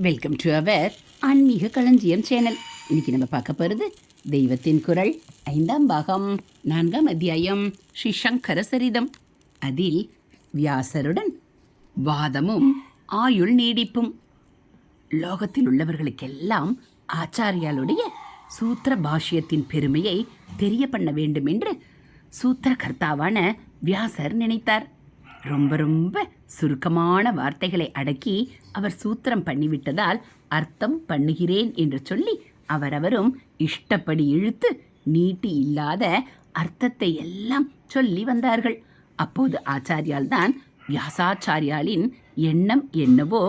Welcome to our ஆன்மீக களஞ்சியம் channel. இன்னைக்கு நம்ம பார்க்க போகிறது தெய்வத்தின் குரல் ஐந்தாம் பாகம் நான்காம் அத்தியாயம் ஸ்ரீ சங்கர சரிதம். அதில் வியாசருடன் வாதமும் ஆயுள் நீடிப்பும் லோகத்தில் உள்ளவர்களுக்கெல்லாம் ஆச்சாரியாளுடைய சூத்திர பாஷ்யத்தின் பெருமையை தெரிய பண்ண வேண்டும் என்று சூத்திரகர்த்தாவான வியாசர் நினைத்தார். ரொம்ப ரொம்ப சுருக்கமான வார்த்தைகளை அடக்கி அவர் சூத்திரம் பண்ணிவிட்டதால் அர்த்தம் பண்ணுகிறேன் என்று சொல்லி அவரவரும் இஷ்டப்படி இழுத்து நீட்டி இல்லாத அர்த்தத்தை எல்லாம் சொல்லி வந்தார்கள். அப்போது ஆச்சாரியால் தான் வியாசாச்சாரியாலின் எண்ணம் என்னவோ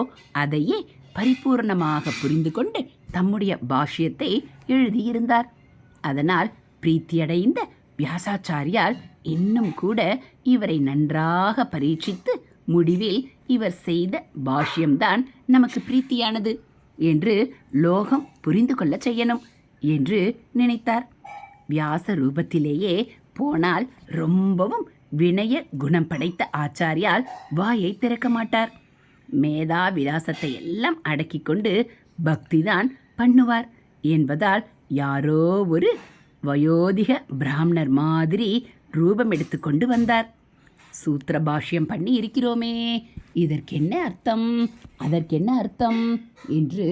அதையே பரிபூர்ணமாக புரிந்து கொண்டு தம்முடைய பாஷ்யத்தை எழுதியிருந்தார். அதனால் பிரீத்தியடைந்த வியாசாச்சாரியால் இன்னும் கூட இவரை நன்றாக பரீட்சித்து முடிவில் இவர் செய்த பாஷ்யம்தான் நமக்கு பிரீத்தியானது என்று லோகம் புரிந்து கொள்ளச் செய்யணும் என்று நினைத்தார். வியாச ரூபத்திலேயே போனால் ரொம்பவும் வினய குணம் படைத்த ஆச்சாரியால் வாயை திறக்க மாட்டார். மேதா விலாசத்தை எல்லாம் அடக்கி கொண்டு பக்திதான் பண்ணுவார் என்பதால் யாரோ ஒரு வயோதிக பிராமணர் மாதிரி ரூபம் எடுத்து கொண்டு வந்தார். சூத்திர பாஷ்யம் பண்ணி இருக்கிறோமே இதற்கென்ன அர்த்தம் அதற்கென்ன அர்த்தம் என்று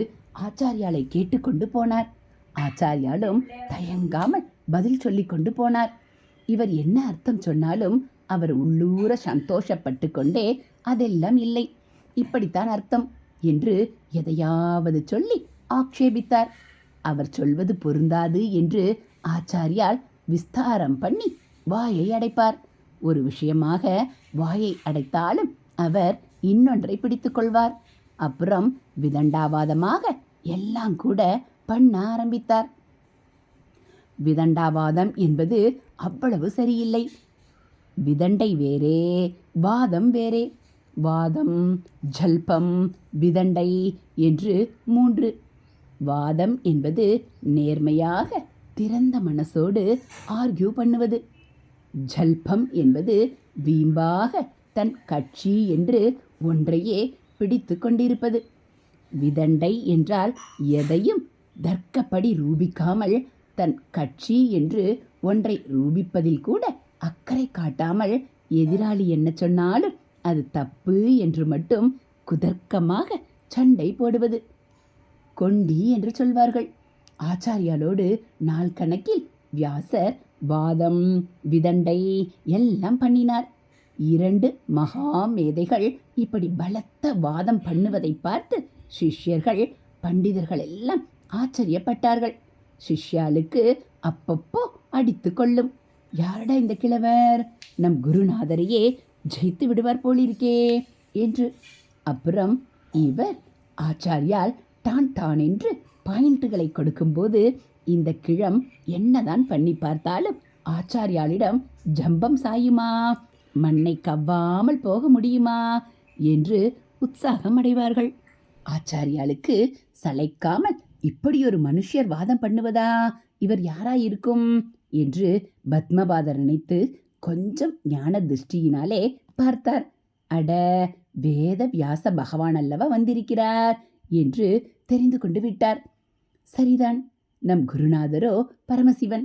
ஆச்சாரியாலை கேட்டுக்கொண்டு போனார். ஆச்சாரியாலும் தயங்காமல் பதில் சொல்லி கொண்டு போனார். இவர் என்ன அர்த்தம் சொன்னாலும் அவர் உள்ளூர சந்தோஷப்பட்டு கொண்டே அதெல்லாம் இல்லை. இப்படித்தான் அர்த்தம் என்று எதையாவது சொல்லி ஆக்ஷேபித்தார். அவர் சொல்வது பொருந்தாது என்று ஆச்சாரியால் விஸ்தாரம் பண்ணி வாயை அடைப்பார். ஒரு விஷயமாக வாயை அடைத்தாலும் அவர் இன்னொன்றை பிடித்துக்கொள்வார் அப்புறம் விதண்டாவாதமாக எல்லாம் கூட பண்ண ஆரம்பித்தார். விதண்டாவாதம் என்பது அவ்வளவு சரியில்லை. விதண்டை வேறே வாதம் வேறே. வாதம் ஜல்பம் விதண்டை என்று மூன்று. வாதம் என்பது நேர்மையாக திறந்த மனசோடு ஆர்கியூ பண்ணுவது. ஜல்பம் என்பது வீம்பாக தன் கட்சி என்று ஒன்றையே பிடித்து கொண்டிருப்பது. விதண்டை என்றால் எதையும் தர்க்கப்படி ரூபிக்காமல் தன் கட்சி என்று ஒன்றை ரூபிப்பதில் கூட அக்கறை காட்டாமல் எதிராளி என்ன சொன்னாலும் அது தப்பு என்று மட்டும் குதர்க்கமாக சண்டை போடுவது. கொண்டி என்று சொல்வார்கள். ஆச்சாரியாலோடு நாள் கணக்கில் வியாசர் வாதம் விதண்டை எல்லாம் பண்ணினார். இரண்டு மகா மேதைகள் இப்படி பலத்த வாதம் பண்ணுவதை பார்த்து சிஷ்யர்கள் பண்டிதர்கள் எல்லாம் ஆச்சரியப்பட்டார்கள். சிஷ்யாளுக்கு அப்பப்போ அடித்து கொள்ளும். யாரடா இந்த கிழவர்? நம் குருநாதரையே ஜெயித்து விடுவார் போலிருக்கே என்று. அப்புறம் இவர் ஆச்சாரியால் டான் டான் என்று பாயிண்ட்டுகளை கொடுக்கும்போது இந்த கிழம் என்னதான் பண்ணி பார்த்தாலும் ஆச்சாரியாளிடம் ஜம்பம் சாயுமா? மண்ணை கவ்வாமல் போக முடியுமா? என்று உற்சாகம் அடைவார்கள். ஆச்சாரியாளுக்கு சளைக்காமல் இப்படி ஒரு மனுஷர் வாதம் பண்ணுவதா? இவர் யாராயிருக்கும்? என்று பத்மபாதர் நினைத்து கொஞ்சம் ஞான திருஷ்டியினாலே பார்த்தார். அட வேத வியாச பகவான் அல்லவா வந்திருக்கிறார்? என்று தெரிந்து கொண்டு விட்டார். சரிதான். நம் குருநாதரோ பரமசிவன்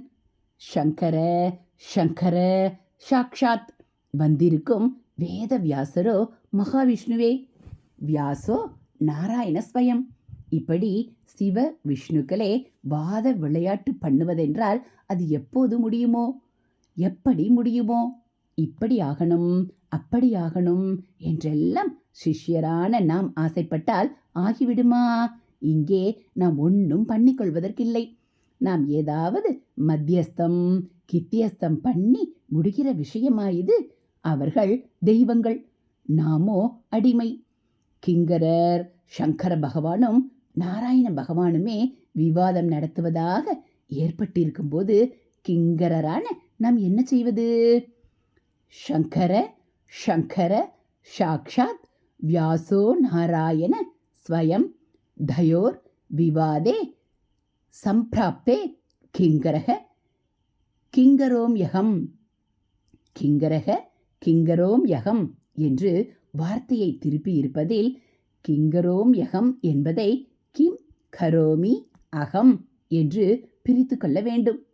சங்கர சங்கர சாக்ஷாத் வந்திருக்கும் வேத வியாசரோ மகாவிஷ்ணுவே வியாசோ நாராயண ஸ்வயம் இப்படி சிவ விஷ்ணுக்களே வாத விளையாட்டு பண்ணுவதென்றால் அது எப்போது முடியுமோ எப்படி முடியுமோ இப்படி ஆகணும் அப்படி ஆகணும் என்றெல்லாம் சிஷ்யரான நாம் ஆசைப்பட்டால் ஆகிவிடுமா இங்கே நாம் ஒன்றும் பண்ணிக்கொள்வதற்கில்லை. நாம் ஏதாவது மத்தியஸ்தம் கித்தியஸ்தம் பண்ணி முடிகிற விஷயமா இது அவர்கள் தெய்வங்கள். நாமோ அடிமை. கிங்கரர் சங்கர பகவானும் நாராயண பகவானுமே விவாதம் நடத்துவதாக ஏற்பட்டிருக்கும்போது கிங்கரரான நாம் என்ன செய்வது? சங்கர சங்கர சாக்ஷாத் வியாசோ நாராயண ஸ்வயம் தயோர் விவாதே சம்பிராப்தே கிங்கரக கிங்கரோம் யகம் கிங்கரக கிங்கரோம் யகம் என்று வார்த்தையை திருப்பி இருப்பதில் கிங்கரோம் யகம் என்பதை கிம் கரோமி அகம் என்று பிரித்து கொள்ள வேண்டும்.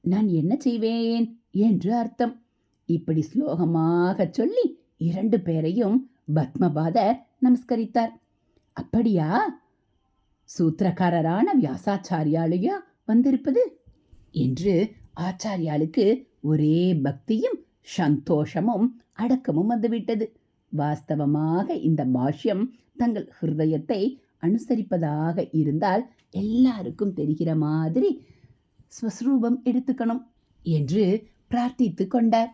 நான் என்ன செய்வேன் என்று அர்த்தம். இப்படி ஸ்லோகமாக சொல்லி இரண்டு பேரையும் பத்மபாதர் நமஸ்கரித்தார். அப்படியா? சூத்திரக்காரரான வியாசாச்சாரியாலையா வந்திருப்பது? என்று ஆச்சாரியாளுக்கு ஒரே பக்தியும் சந்தோஷமும் அடக்கமும் வந்துவிட்டது. வாஸ்தவமாக இந்த பாஷ்யம் தங்கள் ஹிருதயத்தை அனுசரிப்பதாக இருந்தால் எல்லாருக்கும் தெரிகிற மாதிரி ஸ்வஸ்ரூபம் எடுத்துக்கணும் என்று பிரார்த்தித்து கொண்டார்.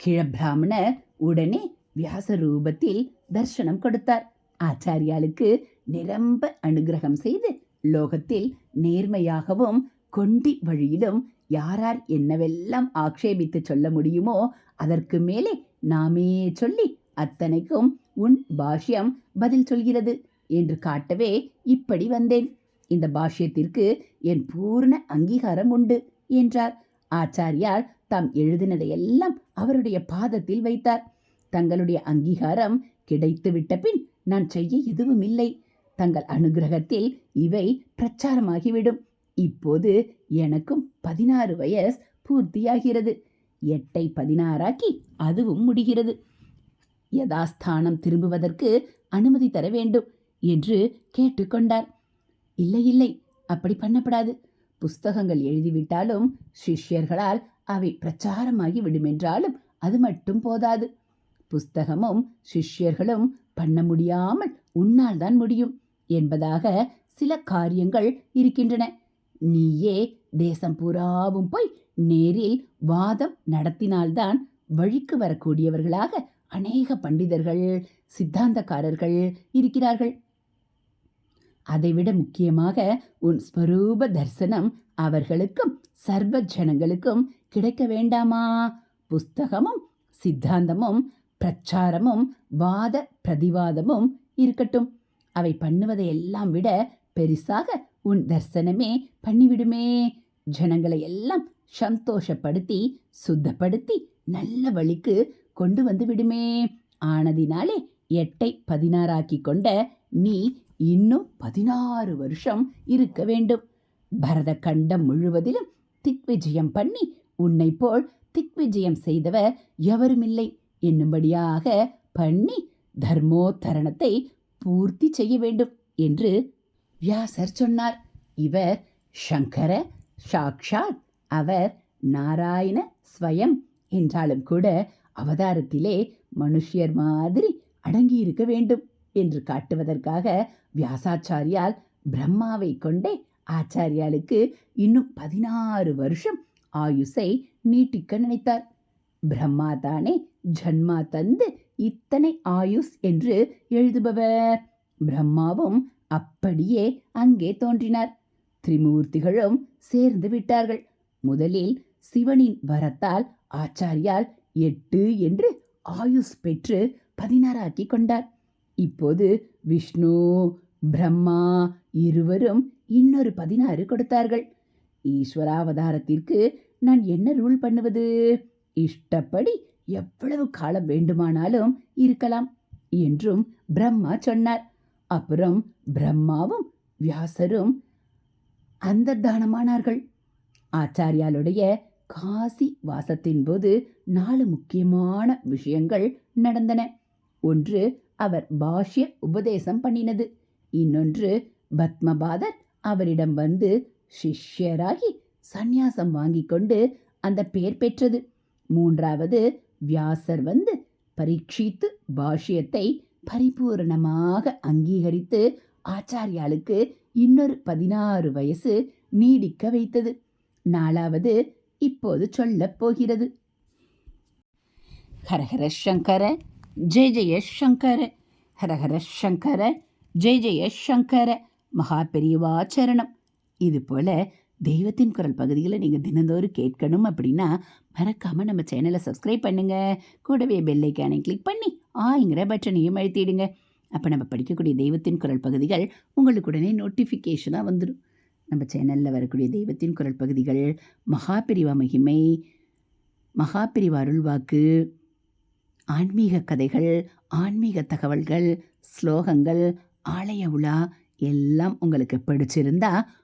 கிழப்பிராமணர் உடனே வியாச ரூபத்தில் தர்சனம் கொடுத்தார். ஆச்சாரியாளுக்கு நிரம்ப அனுகிரகம் செய்து லோகத்தில் நேர்மையாகவும் கொண்டி வழியிலும் யாரார் என்னவெல்லாம் ஆக்ஷேபித்து சொல்ல முடியுமோ அதற்கு மேலே நாமே சொல்லி அத்தனைக்கும் உன் பாஷ்யம் பதில் சொல்கிறது என்று காட்டவே இப்படி வந்தேன். இந்த பாஷ்யத்திற்கு என் பூர்ண அங்கீகாரம் உண்டு என்றார். ஆச்சாரியார் தாம் எழுதினதையெல்லாம் அவருடைய பாதத்தில் வைத்தார். தங்களுடைய அங்கீகாரம் கிடைத்து விட்ட பின் நான் செய்ய எதுவும் இல்லை தங்கள் அனுகிரகத்தில் இவை பிரச்சாரமாகிவிடும். இப்போது எனக்கும் பதினாறு வயசு பூர்த்தியாகிறது. எட்டை பதினாறாக்கி அதுவும் முடிகிறது. யதாஸ்தானம் திரும்புவதற்கு அனுமதி தர வேண்டும் என்று கேட்டுக்கொண்டார். இல்லை இல்லை அப்படி பண்ணப்படாது. புஸ்தகங்கள் எழுதிவிட்டாலும் சிஷ்யர்களால் அவை பிரச்சாரமாகி விடுமென்றாலும் அது மட்டும் போதாது. புஸ்தகமும் சிஷ்யர்களும் பண்ண முடியாமல் உன்னால் தான் முடியும். என்பதாக சில காரியங்கள் இருக்கின்றன. நீயே தேசம் பூராவும் போய் நேரில் வாதம் நடத்தினால்தான் வழிக்கு வரக்கூடியவர்களாக அநேக பண்டிதர்கள் சித்தாந்தக்காரர்கள் இருக்கிறார்கள். அதைவிட முக்கியமாக உன் ஸ்வரூப தரிசனம் அவர்களுக்கும் சர்வ ஜனங்களுக்கும் கிடைக்க வேண்டாமா? புஸ்தகமும் சித்தாந்தமும் பிரச்சாரமும் வாத பிரதிவாதமும் இருக்கட்டும். அவை பண்ணுவதை எல்லாம் விட பெரிசாக உன் தர்சனமே பண்ணிவிடுமே. ஜனங்களை எல்லாம் சந்தோஷப்படுத்தி சுத்தப்படுத்தி நல்ல வழிக்கு கொண்டு வந்து விடுமே. ஆனதினாலே எட்டை பதினாறாக்கி கொண்ட நீ இன்னும் பதினாறு வருஷம் இருக்க வேண்டும். பரத கண்டம் முழுவதிலும் திக்விஜயம் பண்ணி உன்னை போல் திக்விஜயம் செய்தவர் எவருமில்லை. என்னும்படியாக பண்ணி தர்மோத்தரணத்தை பூர்த்தி செய்ய வேண்டும் என்று வியாசர் சொன்னார். இவர் சங்கர சாக்ஷாத் அவர் நாராயண ஸ்வயம் என்றாலும் கூட அவதாரத்திலே மனுஷியர் மாதிரி அடங்கியிருக்க வேண்டும் என்று காட்டுவதற்காக வியாசாச்சாரியால் பிரம்மாவை கொண்டே ஆச்சாரியாளுக்கு இன்னும் பதினாறு வருஷம் ஆயுசை நீட்டிக்க நினைத்தார். பிரம்மா தானே ஜன்மா தந்து இத்தனை ஆயுஸ் என்று எழுதுபவர். பிரம்மாவும் அப்படியே அங்கே தோன்றினார். திரிமூர்த்திகளும் சேர்ந்து விட்டார்கள். முதலில் சிவனின் வரத்தால் ஆச்சாரியால் எட்டு என்று ஆயுஸ் பெற்று பதினாறாக்கி கொண்டார். இப்போது விஷ்ணு பிரம்மா இருவரும் இன்னொரு பதினாறு கொடுத்தார்கள். ஈஸ்வராவதாரத்திற்கு நான் என்ன ரூல் பண்ணுவது? இஷ்டப்படி எவ்வளவு காலம் வேண்டுமானாலும் இருக்கலாம் என்றும் பிரம்மா சொன்னார். அப்புறம் பிரம்மாவும் வியாசரும் அந்தர்தானமானார்கள். ஆச்சாரியாளுடைய காசி வாசத்தின் போது நாலு முக்கியமான விஷயங்கள் நடந்தன. ஒன்று அவர் பாஷ்ய உபதேசம் பண்ணினது. இன்னொன்று பத்மபாதர் அவரிடம் வந்து சிஷ்யராகி சந்நியாசம் வாங்கிக் கொண்டு அந்த பெயர் பெற்றது. மூன்றாவது வியாசர் வந்து பரீட்சித்து பாஷ்யத்தை பரிபூரணமாக அங்கீகரித்து ஆச்சாரியாளுக்கு இன்னொரு பதினாறு வயசு நீடிக்க வைத்தது. நாலாவது இப்போது சொல்லப் போகிறது. ஹரஹர சங்கர ஜெய ஜெய சங்கர ஹரஹர சங்கர ஜெய ஜெய சங்கர மகா பெரியவாச்சரணம் இதுபோல தெய்வத்தின் குரல் பகுதிகளை நீங்கள் தினந்தோறும் கேட்கணும் அப்படின்னா மறக்காமல் நம்ம சேனலை சப்ஸ்கிரைப் பண்ணுங்கள் கூடவே பெல்லைக்கானை கிளிக் பண்ணி ஆங்கிற பட்டனையும் அழுத்திடுங்க. அப்போ நம்ம படிக்கக்கூடிய தெய்வத்தின் குரல் பகுதிகள் உங்களுக்கு உடனே நோட்டிஃபிகேஷனாக வந்துடும் நம்ம சேனலில் வரக்கூடிய தெய்வத்தின் குரல் பகுதிகள் மகாபிரிவா மகிமை மகாபிரிவா அருள்வாக்கு ஆன்மீக கதைகள் ஆன்மீக தகவல்கள் ஸ்லோகங்கள் ஆலய உலா எல்லாம் உங்களுக்கு பிடிச்சிருந்தா